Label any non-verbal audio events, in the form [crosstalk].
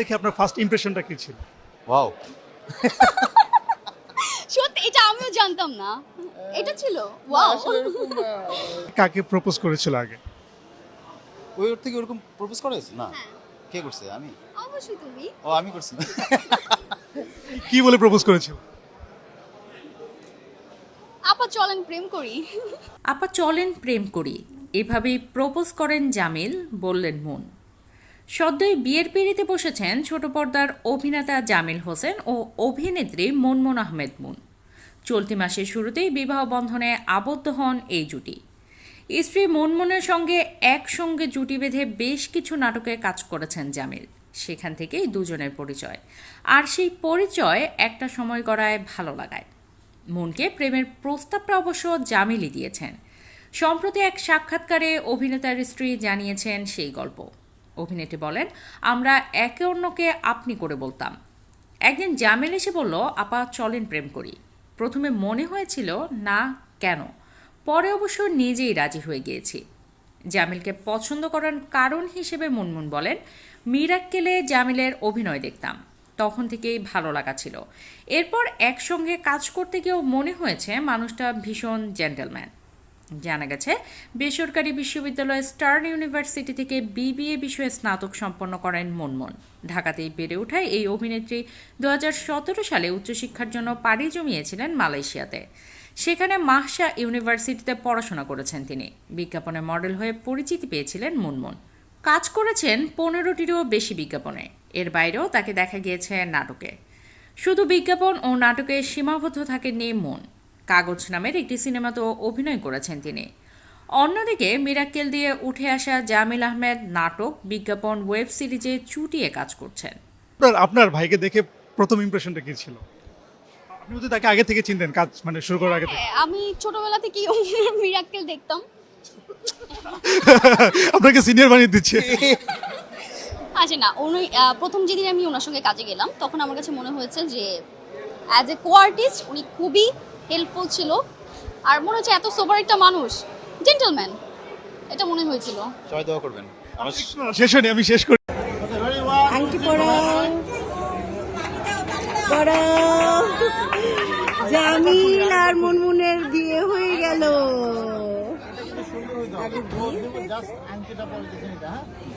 দেখে আপনার ফার্স্ট ইমপ্রেশনটা কি ছিল? ওয়াও [laughs] সত্যি এটা আমিও জানতাম না। এটা ছিল? ওয়াও [laughs] কাকে প্রপোজ করেছিল আগে? ওই ওর থেকে ওরকম প্রপোজ করা হয়েছে? না। কে করছে? আমি? অবশ্যই তুমি। ও আমি করছি [laughs] কি বলে প্রপোজ করেছিল? আপা চলেন প্রেম করি। আপা চলেন প্রেম করি। এভাবেই প্রপোজ করেন জামিল বললেন মন। সদ্যই বিয়ের পিড়িতে বসেছেন ছোট পর্দার অভিনেতা জামিল হোসেন ও অভিনেত্রী মনমন আহমেদ মুন। চলতি মাসের শুরুতেই বিবাহ বন্ধনে আবদ্ধ হন এই জুটি। স্ত্রী মনমনের সঙ্গে একসঙ্গে জুটি বেঁধে বেশ কিছু নাটকে কাজ করেছেন জামিল। সেখান থেকেই দুজনের পরিচয়। আর সেই পরিচয় একটা সময় গড়ায় ভালো লাগায়। মনকে প্রেমের প্রস্তাবটা অবশ্য জামিলই দিয়েছেন। সম্প্রতি এক সাক্ষাৎকারে অভিনেতার স্ত্রী জানিয়েছেন সেই গল্প। অভিনেত্রী বলেন, আমরা একে অন্যকে আপনি করে বলতাম। একদিন জামিল এসে বলল, আপা, চলেন প্রেম করি। প্রথমে মনে হয়েছিল, না, কেন? পরে অবশ্য নিজেই রাজি হয়ে গিয়েছি। জামিলকে পছন্দ করার কারণ হিসেবে মুনমুন বলেন, মিরাক্কেলে জামিলের অভিনয় দেখতাম। তখন থেকেই ভালো লাগা ছিল। এরপর একসঙ্গে কাজ করতে গিয়েও মনে হয়েছে, মানুষটা ভীষণ জেন্টেলম্যান। জানা গেছে, বেসরকারি বিশ্ববিদ্যালয় স্টার্ন ইউনিভার্সিটি থেকে বিবিএ বিষয়ে স্নাতক সম্পন্ন করেন মনমন। ঢাকাতেই বেড়ে ওঠায় এই অভিনেত্রী দু হাজার সতেরো সালে উচ্চশিক্ষার জন্য পাড়ি জমিয়েছিলেন মালয়েশিয়াতে। সেখানে মাহসা ইউনিভার্সিটিতে পড়াশোনা করেছেন তিনি। বিজ্ঞাপনে মডেল হয়ে পরিচিতি পেয়েছিলেন মুনমুন। কাজ করেছেন পনেরোটিরও বেশি বিজ্ঞাপনে। এর বাইরেও তাকে দেখা গিয়েছে নাটকে। শুধু বিজ্ঞাপন ও নাটকে সীমাবদ্ধ থাকে থাকেননি মন। কাগজ নামের একটি সিনেমাতেও অভিনয় করেছেন তিনি। অন্যদিকে মিরাক্কেল দিয়ে উঠে আসা জামিল আহমেদ নাটক বিজ্ঞাপন ওয়েব সিরিজে চুটিয়ে কাজ করছেন। আপনার আপনার ভাইকে দেখে প্রথম ইমপ্রেশনটা কি ছিল? আপনি যদি তাকে আগে থেকে চিনতেন কাজ মানে শুরু করার আগে থেকে। আমি ছোটবেলা থেকেই মিরাক্কেল দেখতাম। [laughs] আপনাকে সিনিয়র বানিয়ে দিচ্ছে। আচ্ছা না উনি প্রথম যেদিন আমি ওনার সঙ্গে কাজে গেলাম তখন আমার কাছে মনে হয়েছে যে অ্যাজ এ কো আর্টিস্ট উনি খুবই হেল্পফুল ছিল। আর মনে হচ্ছে এত সোবার একটা মানুষ জেন্টলম্যান এটা মনে হয়েছিল। সবাই দোয়া করবেন। শেষ হয়নি আমি শেষ করি। আংটি পড়াও পড়াও জামিল আর মুনমুনের বিয়ে হয়ে গেল।